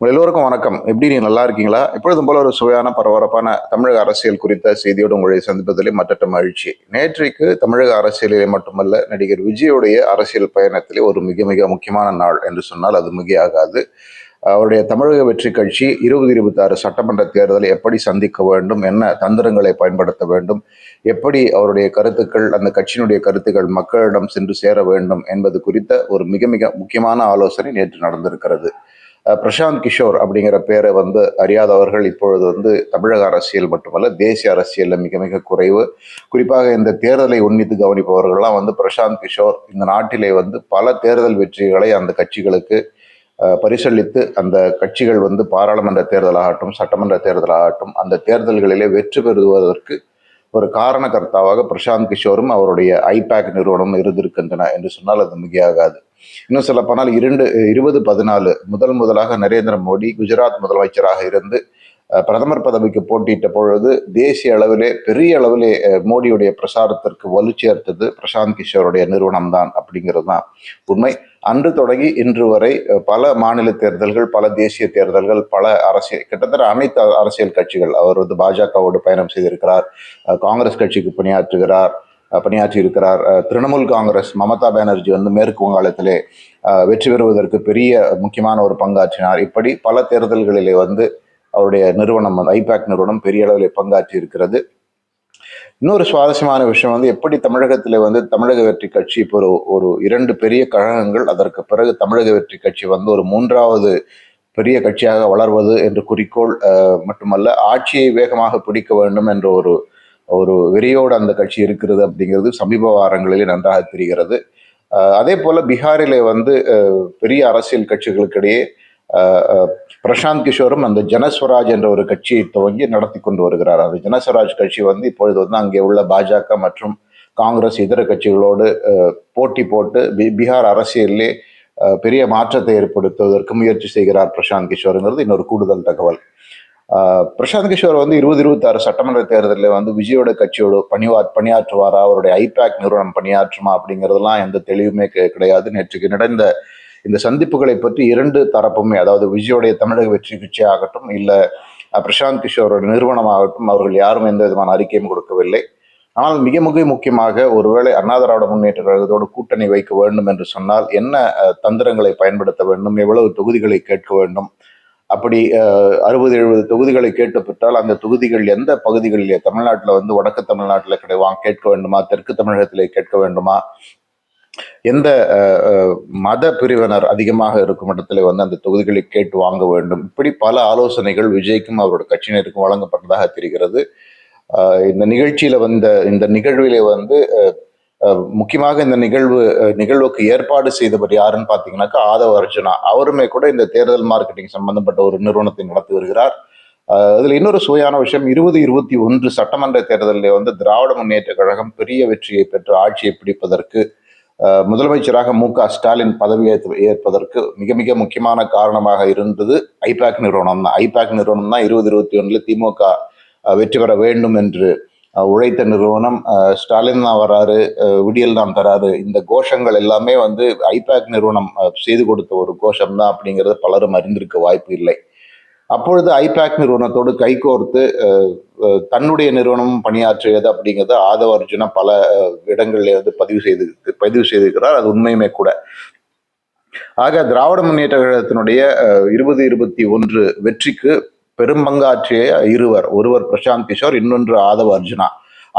உங்கள் எல்லோருக்கும் வணக்கம். எப்படி நீங்கள் நல்லா இருக்கீங்களா? இப்பொழுதும் போல ஒரு சுவையான பரபரப்பான தமிழக அரசியல் குறித்த செய்தியோடு உங்களை சந்திப்பதிலே மற்றற்ற மகிழ்ச்சி. நேற்றைக்கு தமிழக அரசியலிலே மட்டுமல்ல நடிகர் விஜயுடைய அரசியல் பயணத்திலே ஒரு மிக மிக முக்கியமான நாள் என்று சொன்னால் அது மிகையாகாது. அவருடைய தமிழக வெற்றி கட்சி இருபது இருபத்தி ஆறு சட்டமன்ற தேர்தலை எப்படி சந்திக்க வேண்டும் என்ன தந்திரங்களை பயன்படுத்த வேண்டும் எப்படி அவருடைய கருத்துக்கள் அந்த கட்சியினுடைய கருத்துக்கள் மக்களிடம் சென்று சேர வேண்டும் என்பது குறித்த ஒரு மிக மிக முக்கியமான ஆலோசனை நேற்று நடந்திருக்கிறது. பிரசாந்த் கிஷோர் அப்படிங்கிற பேரை வந்து அறியாதவர்கள் இப்பொழுது வந்து தமிழக அரசியல் மட்டுமல்ல தேசிய அரசியலில் மிக மிக குறைவு. குறிப்பாக இந்த தேர்தலை உன்னித்து கவனிப்பவர்கள்லாம் வந்து பிரசாந்த் கிஷோர் இந்த நாட்டிலே வந்து பல தேர்தல் வெற்றிகளை அந்த கட்சிகளுக்கு பரிசளித்து அந்த கட்சிகள் வந்து பாராளுமன்ற தேர்தலாகட்டும் சட்டமன்ற தேர்தலாகட்டும் அந்த தேர்தல்களிலே வெற்றி பெறுவதற்கு ஒரு காரணகர்த்தாவாக பிரசாந்த் கிஷோரும் அவருடைய ஐபேக் நிறுவனம் இருந்திருக்கின்றன என்று சொன்னால் அது மிகையாகாது. இன்னும் சொல்ல போனால் இரண்டு இருபது பதினாலு முதல் முதலாக நரேந்திர மோடி குஜராத் முதலமைச்சராக இருந்து பிரதமர் பதவிக்கு போட்டியிட்ட பொழுது தேசிய அளவிலே பெரிய அளவிலே மோடியுடைய பிரசாரத்திற்கு வலு சேர்த்தது பிரசாந்த் கிஷோருடைய நிறுவனம் தான் அப்படிங்கிறது தான் உண்மை. அன்று தொடங்கி இன்று வரை பல மாநில தேர்தல்கள் பல தேசிய தேர்தல்கள் பல அரசியல் கிட்டத்தட்ட அனைத்து அரசியல் கட்சிகள் அவர் வந்து பாஜகவோடு பயணம் செய்திருக்கிறார் காங்கிரஸ் கட்சிக்கு பணியாற்றுகிறார் பணியாற்றி இருக்கிறார். திரிணாமுல் காங்கிரஸ் மமதா பானர்ஜி வந்து மேற்கு வங்காளத்திலே வெற்றி பெறுவதற்கு பெரிய முக்கியமான ஒரு பங்காற்றினார். இப்படி பல தேர்தல்களிலே வந்து அவருடைய நிறுவனம் வந்து ஐபேக் நிறுவனம் பெரிய அளவில் பங்காற்றி இருக்கிறது. இன்னொரு சுவாரஸ்யமான விஷயம் வந்து எப்படி தமிழகத்தில் வந்து தமிழக வெற்றி கட்சி இப்போ ஒரு ஒரு இரண்டு பெரிய கழகங்கள் அதற்கு பிறகு தமிழக வெற்றி கட்சி வந்து ஒரு மூன்றாவது பெரிய கட்சியாக வளர்வது என்ற குறிக்கோள் மட்டுமல்ல ஆட்சியை வேகமாக பிடிக்க வேண்டும் என்ற ஒரு ஒரு வெறியோடு அந்த கட்சி இருக்கிறது அப்படிங்கிறது சமீப வாரங்களிலே நன்றாக தெரிகிறது. அதே போல பீகாரிலே வந்து பெரிய அரசியல் கட்சிகளுக்கிடையே பிரசாந்த் கிஷோரும் அந்த ஜனஸ்வராஜ் என்ற ஒரு கட்சியை துவங்கி நடத்தி கொண்டு வருகிறார். அந்த ஜனஸ்வராஜ் கட்சி வந்து இப்பொழுது வந்து அங்கே உள்ள பாஜக மற்றும் காங்கிரஸ் இதர கட்சிகளோடு போட்டி போட்டு பீகார் அரசியலிலே பெரிய மாற்றத்தை ஏற்படுத்துவதற்கு முயற்சி செய்கிறார் பிரசாந்த் கிஷோருங்கிறது இன்னொரு கூடுதல் தகவல். பிரசாந்த் கிஷோர் வந்து இருபது இருபத்தாறு சட்டமன்ற தேர்தலில் வந்து விஜயோட கட்சியோட பணிவா பணியாற்றுவாரா? அவருடைய ஐபேக் நிறுவனம் பணியாற்றுமா? அப்படிங்கிறதுலாம் எந்த தெளிவுமே கிடையாது. நேற்றுக்கு நடந்த இந்த சந்திப்புகளை பற்றி இரண்டு தரப்புமே அதாவது விஜயோடைய தமிழக வெற்றி கட்சி ஆகட்டும் இல்லை பிரசாந்த் கிஷோரோட நிறுவனமாகட்டும் அவர்கள் யாரும் எந்த விதமான அறிக்கையும் கொடுக்கவில்லை. ஆனால் மிக மிக முக்கியமாக ஒருவேளை அண்ணாதிராவிட முன்னேற்ற கழகத்தோடு கூட்டணி வைக்க வேண்டும் என்று சொன்னால் என்ன தந்திரங்களை பயன்படுத்த வேண்டும்? எவ்வளவு தொகுதிகளை கேட்க வேண்டும்? அப்படி அறுபது எழுபது தொகுதிகளை கேட்டுப்பட்டால் அந்த தொகுதிகள் எந்த பகுதிகளிலே? தமிழ்நாட்டில் வந்து வடக்கு தமிழ்நாட்டில் கிடைவாங்க கேட்க வேண்டுமா? தெற்கு தமிழகத்திலே கேட்க வேண்டுமா? எந்த அஹ், அஹ், மத பிரிவினர் அதிகமாக இருக்கும் இடத்துல வந்து அந்த தொகுதிகளை கேட்டு வாங்க வேண்டும்? இப்படி பல ஆலோசனைகள் விஜய்க்கும் அவரோட கட்சியினருக்கும் வழங்கப்பட்டதாக தெரிகிறது. இந்த நிகழ்ச்சியில வந்த இந்த நிகழ்விலே வந்து அஹ், முக்கியமாக இந்த நிகழ்வு நிகழ்வுக்கு ஏற்பாடு செய்தவர் யாருன்னு பார்த்தீங்கன்னாக்கா ஆதவ அர்ஜுனா. அவருமே கூட இந்த தேர்தல் மார்க்கெட்டிங் சம்பந்தப்பட்ட ஒரு நிறுவனத்தை நடத்தி வருகிறார். அதில் இன்னொரு சுவையான விஷயம் இருபது இருபத்தி ஒன்று சட்டமன்ற தேர்தலில் வந்து திராவிட முன்னேற்ற கழகம் பெரிய வெற்றியை பெற்று ஆட்சியை பிடிப்பதற்கு முதலமைச்சராக மு க ஸ்டாலின் பதவியேற்று ஏற்பதற்கு மிக மிக முக்கியமான காரணமாக இருந்தது ஐபேக் நிறுவனம் தான். ஐபேக் நிறுவனம் தான் இருபது இருபத்தி ஒன்றில் திமுக வெற்றி பெற வேண்டும் என்று உழைத்த நிறுவனம் ஸ்டாலின் தான் வராரு விடியல் தான் தராரு. இந்த கோஷங்கள் எல்லாமே வந்து ஐபேக் நிறுவனம் செய்து கொடுத்த ஒரு கோஷம் தான் அப்படிங்கிறது பலரும் அறிந்திருக்க வாய்ப்பு இல்லை. அப்பொழுது ஐபேக் நிறுவனத்தோடு கைகோர்த்து தன்னுடைய நிறுவனம் பணியாற்றியது அப்படிங்கிறது ஆதவ அர்ஜுனா பல இடங்களில் வந்து பதிவு செய்து பதிவு செய்திருக்கிறார். அது உண்மையுமே கூட. ஆக திராவிட முன்னேற்ற கழகத்தினுடைய இருபது இருபத்தி ஒன்று வெற்றிக்கு பெரும்பங்காற்றிய இருவர். ஒருவர் பிரசாந்த் கிஷோர் இன்னொன்று ஆதவ அர்ஜுனா.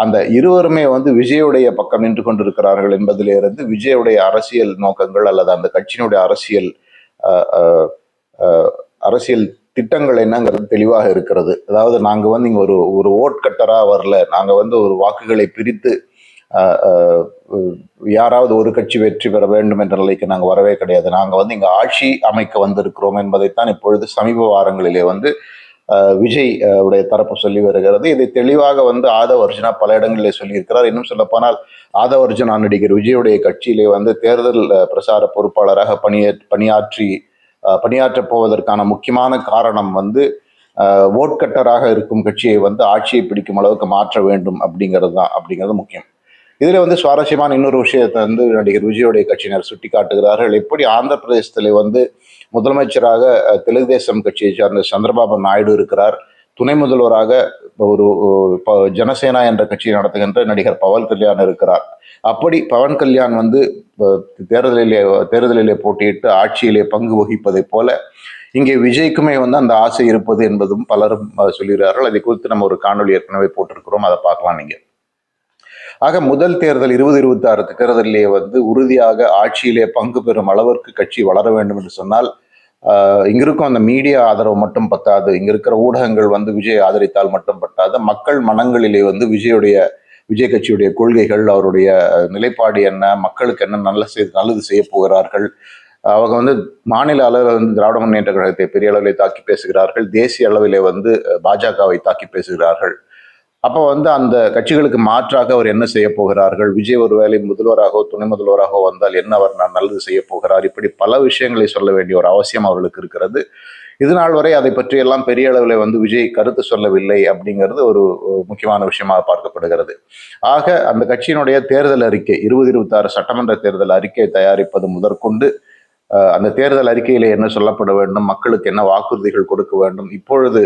அந்த இருவருமே வந்து விஜயுடைய பக்கம் நின்று கொண்டிருக்கிறார்கள் என்பதிலிருந்து விஜயுடைய அரசியல் நோக்கங்கள் அல்லது அந்த கட்சியினுடைய அரசியல் அரசியல் திட்டங்கள் என்னங்கிறது தெளிவாக இருக்கிறது. அதாவது நாங்கள் வந்து இங்கே ஒரு ஒரு ஓட் கட்டராக வரல. நாங்கள் வந்து ஒரு வாக்குகளை பிரித்து யாராவது ஒரு கட்சி வெற்றி பெற வேண்டும் என்ற நிலைக்கு நாங்கள் வரவே கிடையாது. நாங்கள் வந்து இங்கே ஆட்சி அமைக்க வந்திருக்கிறோம் என்பதைத்தான் இப்பொழுது சமீப வாரங்களிலே வந்து விஜய் உடைய தரப்பு சொல்லி வருகிறது. இதை தெளிவாக வந்து ஆதவ அர்ஜுனா பல இடங்களிலே சொல்லியிருக்கிறார். இன்னும் சொல்லப்போனால் ஆதவ அர்ஜுனா நடிகர் விஜயுடைய கட்சியிலே வந்து தேர்தல் பிரசார பொறுப்பாளராக பணியே பணியாற்றி பணியாற்றப் போவதற்கான முக்கியமான காரணம் வந்து ஓட்கட்டராக இருக்கும் கட்சியை வந்து ஆட்சியை பிடிக்கும் அளவுக்கு மாற்ற வேண்டும் அப்படிங்கிறது தான் அப்படிங்கிறது முக்கியம். இதில் வந்து சுவாரஸ்யமான இன்னொரு விஷயத்தை வந்து நடிகர் விஜயோடைய கட்சியினர் சுட்டி காட்டுகிறார்கள் எப்படி ஆந்திர பிரதேசத்துல வந்து முதலமைச்சராக தெலுங்கு தேசம் கட்சியை சார்ந்த சந்திரபாபு நாயுடு இருக்கிறார். துணை முதல்வராக ஒரு ப- ஜனசேனா என்ற கட்சியை நடத்துகின்ற நடிகர் பவன் கல்யாண் இருக்கிறார். அப்படி பவன் கல்யாண் வந்து தேர்தலிலே தேர்தலிலே போட்டியிட்டு ஆட்சியிலே பங்கு வகிப்பதைப் போல இங்கே விஜய்க்குமே வந்து அந்த ஆசை இருப்பது என்பதும் பலரும் அஹ், சொல்கிறார்கள். அதை குறித்து நம்ம ஒரு காணொளி ஏற்கனவே போட்டிருக்கிறோம். அதை பார்க்கலாம் நீங்க. ஆக முதல் தேர்தல் இருபது இருபத்தி ஆறு தேர்தலிலே வந்து உறுதியாக ஆட்சியிலே பங்கு பெறும் அளவிற்கு கட்சி வளர வேண்டும் என்று சொன்னால் இங்கிருக்கும் அந்த மீடியா ஆதரவு மட்டும் பத்தாது. இங்க இருக்கிற ஊடகங்கள் வந்து விஜய் ஆதரித்தால் மட்டும் பத்தாது. மக்கள் மனங்களிலே வந்து விஜயுடைய விஜய் கட்சியுடைய கொள்கைகள் அவருடைய நிலைப்பாடு என்ன மக்களுக்கு என்ன நல்ல செய்து நல்லது செய்ய போகிறார்கள். அவங்க வந்து மாநில அளவில் வந்து திராவிட முன்னேற்ற கழகத்தை பெரிய அளவில் தாக்கி பேசுகிறார்கள். தேசிய அளவிலே வந்து பாஜகவை தாக்கி பேசுகிறார்கள். அப்போ வந்து அந்த கட்சிகளுக்கு மாற்றாக அவர் என்ன செய்ய போகிறார்கள்? விஜய் ஒருவேளை முதல்வராகவோ துணை முதல்வராகவோ வந்தால் என்ன அவர் நான் நல்லது செய்ய போகிறார்? இப்படி பல விஷயங்களை சொல்ல வேண்டிய ஒரு அவசியம் அவர்களுக்கு இருக்கிறது. இது நாள் வரை அதை பற்றி எல்லாம் பெரிய அளவில் வந்து விஜய் கருத்து சொல்லவில்லை அப்படிங்கிறது ஒரு முக்கியமான விஷயமாக பார்க்கப்படுகிறது. ஆக அந்த கட்சியினுடைய தேர்தல் அறிக்கை இருபது இருபத்தாறு சட்டமன்ற தேர்தல் அறிக்கை தயாரிப்பது முதற்கொண்டு அந்த தேர்தல் அறிக்கையில என்ன சொல்லப்பட வேண்டும் மக்களுக்கு என்ன வாக்குறுதிகள் கொடுக்க வேண்டும் இப்பொழுது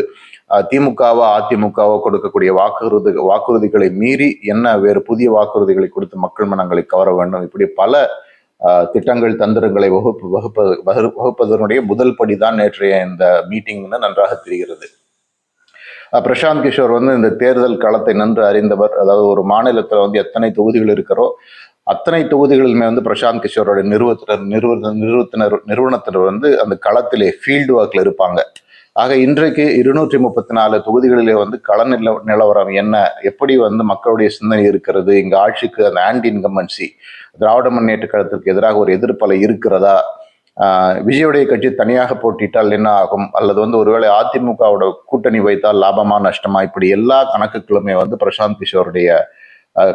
அஹ், திமுகவோ அதிமுகவோ கொடுக்கக்கூடிய வாக்குறுதி வாக்குறுதிகளை மீறி என்ன வேறு புதிய வாக்குறுதிகளை கொடுத்து மக்கள் மனங்களை கவர வேண்டும் இப்படி பல திட்டங்கள் தந்திரங்களை வகுப்பு வகுப்பது வகு- வகுப்பதனுடைய முதல் படிதான் நேற்றைய இந்த மீட்டிங்னு நன்றாக தெரிகிறது. பிரசாந்த் கிஷோர் வந்து இந்த தேர்தல் களத்தை நன்கு அறிந்தவர் அதாவது ஒரு மாநிலத்தில் வந்து எத்தனை தொகுதிகள் இருக்கிறோ அத்தனை தொகுதிகளிலுமே வந்து பிரசாந்த் கிஷோரோட நிறுவத்தினர் நிறுவன நிறுவத்தினர் நிறுவனத்தினர் வந்து அந்த களத்திலே ஃபீல்டு ஒர்க்கில் இருப்பாங்க. ஆக இன்றைக்கு இருநூற்றி முப்பத்தி நாலு தொகுதிகளிலே வந்து கள நில நிலவரம் என்ன? எப்படி வந்து மக்களுடைய சிந்தனை இருக்கிறது? இங்கே ஆட்சிக்கு அந்த ஆன்டி இன்கம்பன்சி திராவிட முன்னேற்ற கழகத்திற்கு எதிராக ஒரு எதிர்ப்பலை இருக்கிறதா? விஜயுடைய கட்சி தனியாக போட்டியிட்டால் என்ன ஆகும்? அல்லது வந்து ஒருவேளை அதிமுகவோட கூட்டணி வைத்தால் லாபமா நஷ்டமா? இப்படி எல்லா கணக்குகளுமே வந்து பிரசாந்த் கிஷோருடைய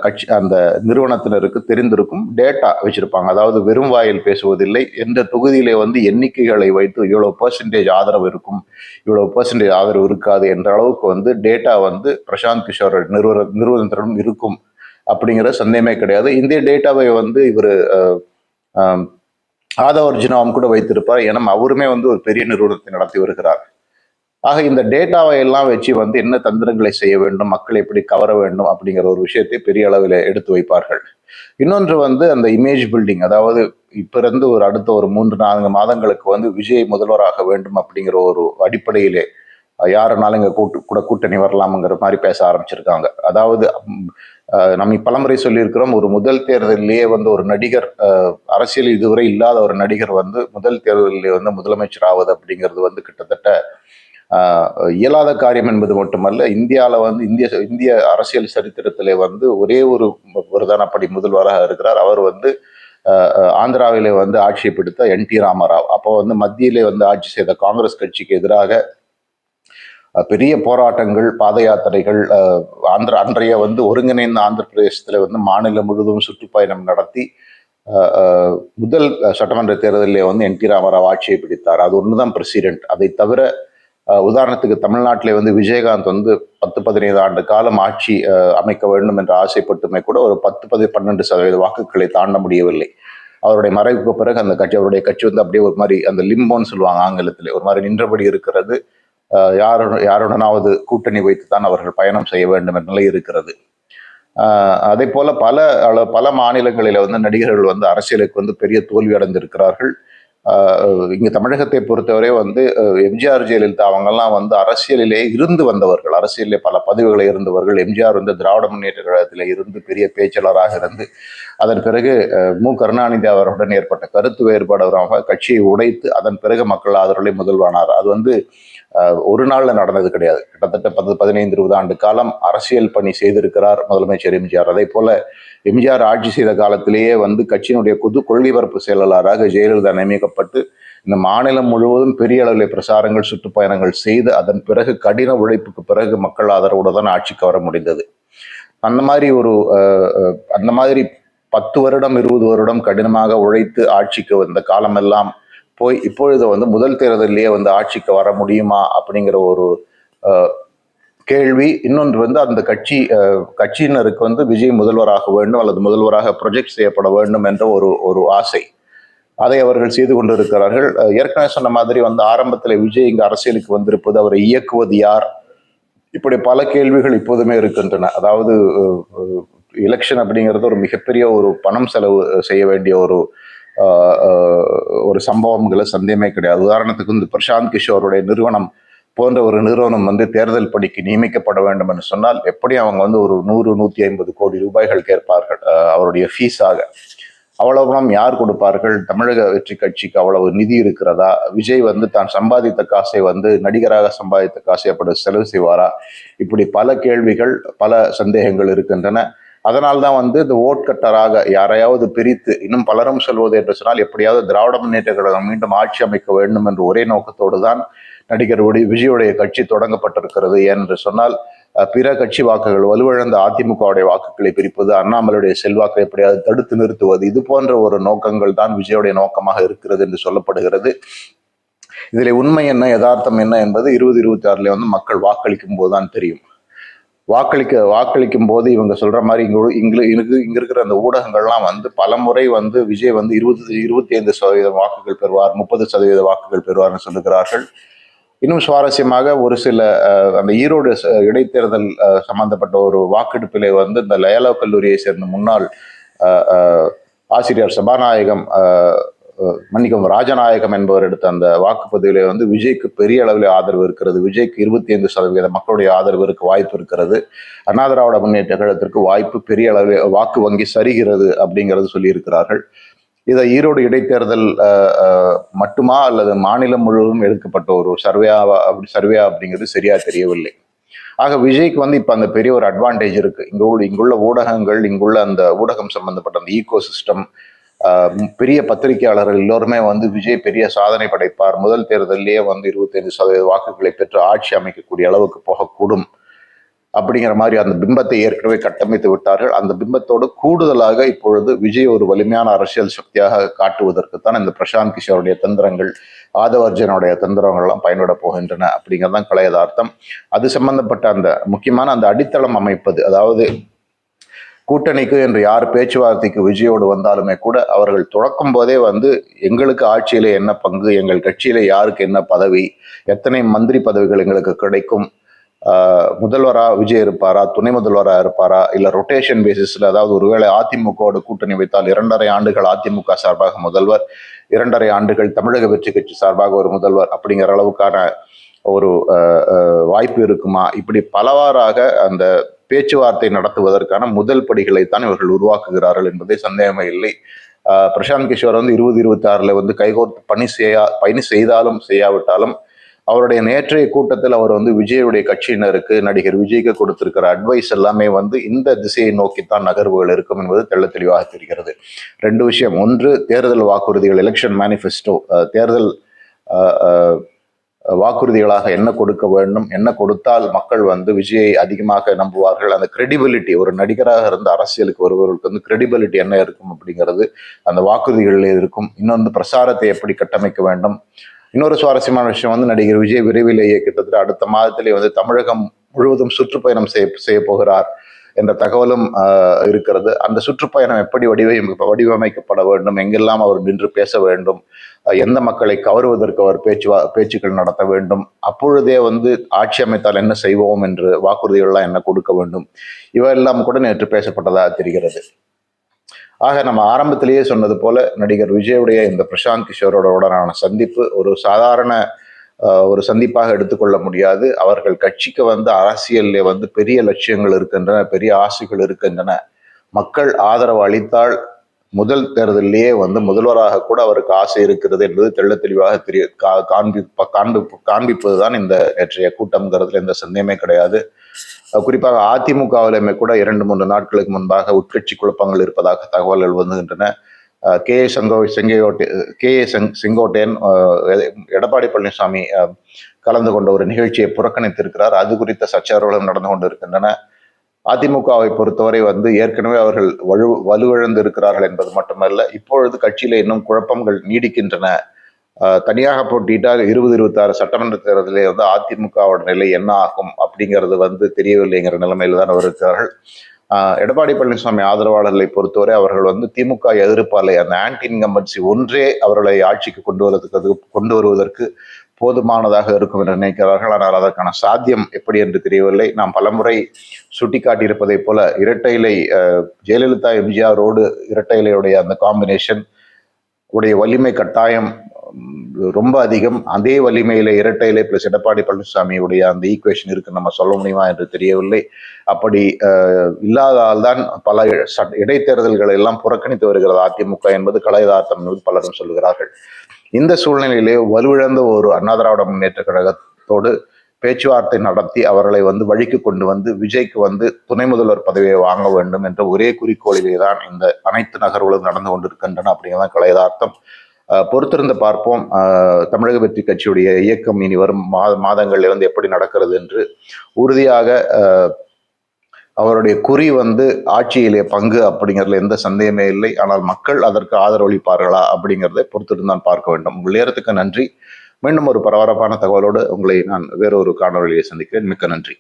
கட்சி அந்த நிறுவனத்தினருக்கு தெரிந்திருக்கும் டேட்டா வச்சிருப்பாங்க. அதாவது வெறும் வாயில் பேசுவதில்லை. எந்த தொகுதியிலே வந்து எண்ணிக்கைகளை வைத்து இவ்வளவு பர்சன்டேஜ் ஆதரவு இருக்கும். இவ்வளவு பெர்சன்டேஜ் ஆதரவு இருக்காது என்ற அளவுக்கு வந்து டேட்டா வந்து பிரசாந்த் கிஷோர் நிறுவன நிறுவனத்திடம் இருக்கும் அப்படிங்கிற சந்தேகமே கிடையாது. இந்த டேட்டாவை வந்து இவர் ஆதவ அர்ஜுனாவும் கூட வைத்திருப்பார். ஏன்னா அவருமே வந்து ஒரு பெரிய நிறுவனத்தை நடத்தி வருகிறார். ஆக இந்த டேட்டாவை எல்லாம் வச்சு வந்து என்ன தந்திரங்களை செய்ய வேண்டும் மக்களை எப்படி கவர வேண்டும் அப்படிங்கிற ஒரு விஷயத்தை பெரிய அளவில் எடுத்து வைப்பார்கள். இன்னொன்று வந்து அந்த இமேஜ் பில்டிங் அதாவது இப்ப இருந்து ஒரு அடுத்த ஒரு மூன்று நான்கு மாதங்களுக்கு வந்து விஜய் முதல்வராக வேண்டும் அப்படிங்கிற ஒரு அடிப்படையிலே யாருனாலும் இங்கே கூட்டு கூட கூட்டணி வரலாமுங்கிற மாதிரி பேச ஆரம்பிச்சிருக்காங்க. அதாவது நம்ம பலமுறை சொல்லியிருக்கிறோம் ஒரு முதல் தேர்தலிலேயே வந்து ஒரு நடிகர் அரசியல் இதுவரை இல்லாத ஒரு நடிகர் வந்து முதல் தேர்தலிலே வந்து முதலமைச்சர் ஆவது அப்படிங்கிறது வந்து கிட்டத்தட்ட இயலாத காரியம் என்பது மட்டுமல்ல இந்தியாவில் வந்து இந்திய இந்திய அரசியல் சரித்திரத்திலே வந்து ஒரே ஒரு பிரதானப்படி முதல்வராக இருக்கிறார். அவர் வந்து ஆஹ், ஆந்திராவிலே வந்து ஆட்சியை பிடித்த என் டி ராமராவ். அப்போ வந்து மத்தியிலே வந்து ஆட்சி செய்த காங்கிரஸ் கட்சிக்கு எதிராக பெரிய போராட்டங்கள் பாத யாத்திரைகள் ஆந்திர அன்றைய வந்து ஒருங்கிணைந்த ஆந்திர பிரதேசத்தில் வந்து மாநிலம் முழுவதும் சுற்றுப்பயணம் நடத்தி முதல் சட்டமன்ற தேர்தலிலே வந்து என் டி ராமராவ் ஆட்சியை பிடித்தார். அது ஒண்ணுதான் பிரசிடென்ட். அதை தவிர உதாரணத்துக்கு தமிழ்நாட்டிலே வந்து விஜயகாந்த் வந்து பத்து பதினைந்து ஆண்டு காலம் ஆட்சி அமைக்க வேண்டும் என்று ஆசைப்பட்டுமே கூட ஒரு பத்து பதி பன்னெண்டு சதவீத வாக்குகளை தாண்ட முடியவில்லை. அவருடைய மறைவுக்கு பிறகு அந்த கட்சி அவருடைய கட்சி வந்து அப்படியே ஒரு மாதிரி அந்த லிம்போன்னு சொல்லுவாங்க ஆங்கிலத்தில் ஒரு மாதிரி நின்றபடி இருக்கிறது. யாருடன் யாருடனாவது கூட்டணி வைத்து தான் அவர்கள் பயணம் செய்ய வேண்டும் என்ற நிலை இருக்கிறது. அதே போல பல பல மாநிலங்களில் வந்து நடிகர்கள் வந்து அரசியலுக்கு வந்து பெரிய தோல்வி அடைந்திருக்கிறார்கள். இங்க தமிழகத்தை பொறுத்தவரை வந்து எம்ஜிஆர் ஜெயலலிதா அவங்கெல்லாம் வந்து அரசியலிலே இருந்து வந்தவர்கள். அரசியலிலே பல பதவிகளை இருந்தவர்கள். எம்ஜிஆர் வந்து திராவிட முன்னேற்ற கழகத்தில் இருந்து பெரிய பேச்சாளராக இருந்து அதன் பிறகு மு. கருணாநிதி அவருடன் ஏற்பட்ட கருத்து வேறுபாடு கட்சியை உடைத்து அதன் பிறகு மக்கள் ஆதரவுகளை முதல்வானார். அது வந்து ஒரு நாள்ல நடந்தது கிடையாது. கிட்டத்தட்ட பத்து பதினைந்து இருபது ஆண்டு காலம் அரசியல் பணி செய்திருக்கிறார் முதலமைச்சர் எம்ஜிஆர். அதே போல எம்ஜிஆர் ஆட்சி செய்த காலத்திலேயே வந்து கட்சியினுடைய பொது கொள்கை பரப்பு செயலாளராக ஜெயலலிதா நியமிக்கப்பட்டு இந்த மாநிலம் முழுவதும் பெரிய அளவில் பிரசாரங்கள் சுற்றுப்பயணங்கள் செய்து அதன் பிறகு கடின உழைப்புக்கு பிறகு மக்கள் ஆதரவோடு தான் ஆட்சிக்கு வர முடிந்தது. அந்த மாதிரி ஒரு அந்த மாதிரி பத்து வருடம் இருபது வருடம் கடினமாக உழைத்து ஆட்சிக்கு வந்த காலமெல்லாம் போய் இப்பொழுது வந்து முதல் தேர்தலிலேயே வந்து ஆட்சிக்கு வர முடியுமா அப்படிங்கிற ஒரு கேள்வி. இன்னொன்று வந்து அந்த கட்சி கட்சியினருக்கு வந்து விஜய் முதல்வராக வேண்டும் அல்லது முதல்வராக ப்ரொஜெக்ட் செய்யப்பட வேண்டும் என்ற ஒரு ஒரு ஆசை. அதை அவர்கள் செய்து கொண்டிருக்கிறார்கள். ஏற்கனவே சொன்ன மாதிரி வந்து ஆரம்பத்தில் விஜய் இங்கு அரசியலுக்கு வந்திருப்பது அவரை இயக்குவது யார்? இப்படி பல கேள்விகள் இப்போதுமே இருக்கின்றன. அதாவது எலெக்ஷன் அப்படிங்கிறது ஒரு மிகப்பெரிய ஒரு பணம் செலவு செய்ய வேண்டிய ஒரு ஒரு சம்பவங்களை சந்தேகமே கிடையாது. உதாரணத்துக்கு இந்த பிரசாந்த் கிஷோருடைய நிறுவனம் போன்ற ஒரு நிறுவனம் வந்து தேர்தல் பணிக்கு நியமிக்கப்பட வேண்டும் என்று சொன்னால் எப்படி அவங்க வந்து ஒரு நூறு நூற்றி ஐம்பது கோடி ரூபாய்கள் கேட்பார்கள் அவருடைய ஃபீஸாக. அவ்வளவு பணம் யார் கொடுப்பார்கள்? தமிழக வெற்றி கட்சிக்கு அவ்வளவு நிதி இருக்கிறதா? விஜய் வந்து தான் சம்பாதித்த காசை வந்து நடிகராக சம்பாதித்த காசை அப்படி செலவு செய்வாரா? இப்படி பல கேள்விகள் பல சந்தேகங்கள் இருக்கின்றன. அதனால் தான் வந்து இந்த ஓட்கட்டராக யாரையாவது பிரித்து இன்னும் பலரும் சொல்வது என்று சொன்னால் எப்படியாவது திராவிட முன்னேற்ற கழகம் மீண்டும் ஆட்சி அமைக்க வேண்டும் என்ற ஒரே நோக்கத்தோடு தான் நடிகர் விஜயுடைய கட்சி தொடங்கப்பட்டிருக்கிறது ஏனென்று சொன்னால் பிற கட்சி வாக்குகள் வலுவிழந்த அதிமுகவுடைய வாக்குகளை பிரிப்பது அண்ணாமலையுடைய செல்வாக்கை எப்படியாவது தடுத்து நிறுத்துவது இது போன்ற ஒரு நோக்கங்கள் தான் விஜயுடைய நோக்கமாக இருக்கிறது என்று சொல்லப்படுகிறது. இதில் உண்மை என்ன யதார்த்தம் என்ன என்பது இருபது இருபத்தி ஆறுல வந்து மக்கள் வாக்களிக்கும் போதுதான் தெரியும். வாக்களிக்க வாக்களிக்கும் போது இவங்க சொல்ற மாதிரி இங்க இங்கு இங்க இருக்கிற அந்த ஊடகங்கள்லாம் வந்து பல முறை வந்து விஜய் வந்து இருபது இருபத்தி ஐந்து சதவீதம் வாக்குகள் பெறுவார் முப்பது சதவீத வாக்குகள் பெறுவார்னு சொல்லுகிறார்கள். இன்னும் சுவாரஸ்யமாக ஒரு சில அந்த ஈரோடு ச- இடைத்தேர்தல் சம்பந்தப்பட்ட ஒரு வாக்கெடுப்பிலே வந்து இந்த லயலோ கல்லூரியை சேர்ந்த முன்னாள் ஆசிரியர் சபாநாயகம் மன்னிக்கவும் ராஜநாயகம் என்பவர் எடுத்த அந்த வாக்குப்பதிவிலே வந்து விஜய்க்கு பெரிய அளவில் ஆதரவு இருக்கிறது. விஜய்க்கு இருபத்தி ஐந்து சதவீத மக்களுடைய ஆதரவு இருக்க வாய்ப்பு இருக்கிறது. அண்ணா திராவிட முன்னேற்ற கழகத்திற்கு வாய்ப்பு பெரிய அளவில் வாக்கு வங்கி சரிகிறது அப்படிங்கிறது சொல்லியிருக்கிறார்கள். இதை ஈரோடு இடைத்தேர்தல் மட்டுமா அல்லது மாநிலம் முழுவதும் எடுக்கப்பட்ட ஒரு சர்வேவா அப்படி சர்வே அப்படிங்கிறது சரியா தெரியவில்லை. ஆக விஜய்க்கு வந்து இப்போ அந்த பெரிய ஒரு அட்வான்டேஜ் இருக்கு. இங்கு உள்ள இங்குள்ள ஊடகங்கள் இங்குள்ள அந்த ஊடகம் சம்பந்தப்பட்ட அந்த ஈகோ சிஸ்டம் பெரிய பத்திரிகையாளர்கள் எல்லோருமே வந்து விஜய் பெரிய சாதனை படைப்பார். முதல் தேர்தலிலேயே வந்து இருபத்தைந்து சதவீத வாக்குகளை பெற்று ஆட்சி அமைக்கக்கூடிய அளவுக்கு போகக்கூடும் அப்படிங்கிற மாதிரி அந்த பிம்பத்தை ஏற்கனவே கட்டமைத்து விட்டார்கள். அந்த பிம்பத்தோடு கூடுதலாக இப்பொழுது விஜய் ஒரு வலிமையான அரசியல் சக்தியாக காட்டுவதற்கு தான் இந்த பிரசாந்த் கிஷோருடைய தந்திரங்கள் ஆதவர்ஜனுடைய தந்திரங்கள்லாம் பயன்பட போகின்றன அப்படிங்கிறதான் கலையதார்த்தம். அது சம்பந்தப்பட்ட அந்த முக்கியமான அந்த அடித்தளம் அமைப்பது அதாவது கூட்டணிக்கு என்று யார் பேச்சுவார்த்தைக்கு விஜயோடு வந்தாலுமே கூட அவர்கள் தொடக்கும் போதே வந்து எங்களுக்கு ஆட்சியில என்ன பங்கு எங்கள் கட்சியில யாருக்கு என்ன பதவி எத்தனை மந்திரி பதவிகள் எங்களுக்கு கிடைக்கும் முதல்வராக முதல்வரா விஜய் இருப்பாரா துணை முதல்வரா இருப்பாரா இல்லை ரொட்டேஷன் பேசிஸில் அதாவது ஒருவேளை அதிமுகவோட கூட்டணி வைத்தால் இரண்டரை ஆண்டுகள் அதிமுக சார்பாக முதல்வர் இரண்டரை ஆண்டுகள் தமிழக வெற்றி கட்சி சார்பாக ஒரு முதல்வர் அப்படிங்கிற அளவுக்கான ஒரு வாய்ப்பு இருக்குமா? இப்படி பலவாறாக அந்த பேச்சுவார்த்தை நடத்துவதற்கான முதல் படிகளை தான் இவர்கள் உருவாக்குகிறார்கள் என்பதே சந்தேகமே இல்லை. பிரசாந்த் கிஷோர் வந்து இருபது இருபத்தி ஆறில் வந்து கைகோர்த்து பணி செய்யா பணி செய்தாலும் செய்யாவிட்டாலும் அவருடைய நேற்றைய கூட்டத்தில் அவர் வந்து விஜயுடைய கட்சியினருக்கு நடிகர் விஜய்க்கு கொடுத்திருக்கிற அட்வைஸ் எல்லாமே வந்து இந்த திசையை நோக்கித்தான் நகர்வுகள் இருக்கும் என்பது தெள்ள தெளிவாக தெரிகிறது. ரெண்டு விஷயம். ஒன்று தேர்தல் வாக்குறுதிகள் எலெக்ஷன் மேனிஃபெஸ்டோ தேர்தல் வாக்குறுதிகளாக என்ன கொடுக்க வேண்டும் என்ன கொடுத்தால் மக்கள் வந்து விஜயை அதிகமாக நம்புவார்கள் அந்த கிரெடிபிலிட்டி ஒரு நடிகராக இருந்த அரசியலுக்கு வருபவர்களுக்கு வந்து கிரெடிபிலிட்டி என்ன இருக்கும் அப்படிங்கிறது அந்த வாக்குறுதிகளில் இருக்கும். இன்னொன்று பிரசாரத்தை எப்படி கட்டமைக்க வேண்டும்? இன்னொரு சுவாரஸ்யமான விஷயம் வந்து நடிகர் விஜய் விரைவிலேயே கிட்டத்தட்ட அடுத்த மாதத்திலே வந்து தமிழகம் முழுவதும் சுற்றுப்பயணம் செய்ய செய்ய போகிறார். என்ற தகவலும் இருக்கிறது. அந்த சுற்றுப்பயணம் எப்படி வடிவமை வடிவமைக்கப்பட வேண்டும்? எங்கெல்லாம் அவர் நின்று பேச வேண்டும்? எந்த மக்களை கவருவதற்கு அவர் பேச்சு பேச்சுக்கள் நடத்த வேண்டும்? அப்பொழுதே வந்து ஆட்சி அமைத்தால் என்ன செய்வோம் என்று வாக்குறுதிகள்லாம் என்ன கொடுக்க வேண்டும்? இவையெல்லாம் கூட நேற்று பேசப்பட்டதாக தெரிகிறது. ஆக நம்ம ஆரம்பத்திலேயே சொன்னது போல நடிகர் விஜயுடைய இந்த பிரசாந்த் கிஷோரோட உடனான சந்திப்பு ஒரு சாதாரண ஒரு சந்திப்பாக எடுத்துக்கொள்ள முடியாது. அவர்கள் கட்சிக்கு வந்து அரசியலில் வந்து பெரிய லட்சியங்கள் இருக்கின்றன பெரிய ஆசைகள் இருக்கின்றன. மக்கள் ஆதரவு அளித்தால் முதல் தேர்தலிலேயே வந்து முதல்வராக கூட அவருக்கு ஆசை இருக்கிறது என்பது தெள்ள தெளிவாக தெரிய கா- காண்பி காண்பிப்பது காண்பிப்பதுதான் இந்த நேற்றைய கூட்டம்ங்கிறதுல எந்த சந்தேகமே கிடையாது. குறிப்பாக அதிமுகவிலுமே கூட இரண்டு மூன்று நாட்களுக்கு முன்பாக உட்கட்சி குழப்பங்கள் இருப்பதாக தகவல்கள் வந்துகின்றன. கே சங்கோ செங்கோ செங்கையோட்டை கே செங் செங்கோட்டையன் எடப்பாடி பழனிசாமி கலந்து கொண்ட ஒரு நிகழ்ச்சியை புறக்கணித்திருக்கிறார். அது குறித்த சர்ச்சைகளும் நடந்து கொண்டிருக்கின்றன. அதிமுகவை பொறுத்தவரை வந்து ஏற்கனவே அவர்கள் வலு வலுவிழந்து இருக்கிறார்கள் என்பது மட்டுமல்ல இப்பொழுது கட்சியில இன்னும் குழப்பங்கள் நீடிக்கின்றன. தனியாக போட்டியிட்டால் இருபது இருபத்தாறு சட்டமன்ற தேர்தலில் வந்து அதிமுகவோட நிலை என்ன ஆகும் அப்படிங்கிறது வந்து தெரியவில்லைங்கிற நிலைமையில தான் அவர் இருக்கிறார்கள். எடப்பாடி பழனிசாமி ஆதரவாளர்களை பொறுத்தவரை அவர்கள் வந்து திமுக எதிர்ப்பாலை அந்த ஆன்டி இன்கம்பன்சி ஒன்றே அவர்களை ஆட்சிக்கு கொண்டு வருவதற்கு கொண்டு வருவதற்கு போதுமானதாக இருக்கும் என்று நினைக்கிறார்கள். ஆனால் அதற்கான சாத்தியம் எப்படி என்று தெரியவில்லை. நாம் பலமுறை சுட்டிக்காட்டியிருப்பதைப் போல இரட்டை இலை ஜெயலலிதா எம்ஜிஆரோடு இரட்டை இலையுடைய அந்த காம்பினேஷன் உடைய வலிமை கட்டாயம் ரொம்ப அதிகம். அதே வலிமையில இரட்டையிலே பிளஸ் எடப்பாடி பழனிசாமியுடைய அந்த ஈக்குவேஷன் இருக்கு. நம்ம சொல்ல முடியுமா என்று தெரியவில்லை. அப்படி அஹ், இல்லாததால் தான் பல சட்ட- இடைத்தேர்தல்களை எல்லாம் புறக்கணித்து வருகிறது. அதிமுக என்பது கலையதார்த்தம் என்பது பலரும் சொல்கிறார்கள் இந்த சூழ்நிலையிலே வலுவிழந்த ஒரு அண்ணா திராவிட முன்னேற்ற கழகத்தோடு பேச்சுவார்த்தை நடத்தி அவர்களை வந்து வழிக்கு கொண்டு வந்து விஜய்க்கு வந்து துணை முதல்வர் பதவியை வாங்க வேண்டும் என்ற ஒரே குறிக்கோளிலே தான் இந்த அனைத்து நகர்வுகளும் நடந்து கொண்டிருக்கின்றன அப்படிங்கிறதான் கலையதார்த்தம். பொறுத்திருந்து பார்ப்போம். தமிழக வெற்றி கட்சியுடைய இயக்கம் இனி வரும் மா மாதங்களில் வந்து எப்படி நடக்கிறது என்று உறுதியாக அவருடைய குறி வந்து ஆட்சியிலே பங்கு அப்படிங்கிறதுல எந்த சந்தேகமே இல்லை. ஆனால் மக்கள் அதற்கு ஆதரவளிப்பார்களா அப்படிங்கிறதை பொறுத்திருந்து தான் பார்க்க வேண்டும். உங்கள் நேரத்துக்கு நன்றி. மீண்டும் ஒரு பரபரப்பான தகவலோடு உங்களை நான் வேறொரு காணொலியை சந்திக்கிறேன். மிக்க நன்றி.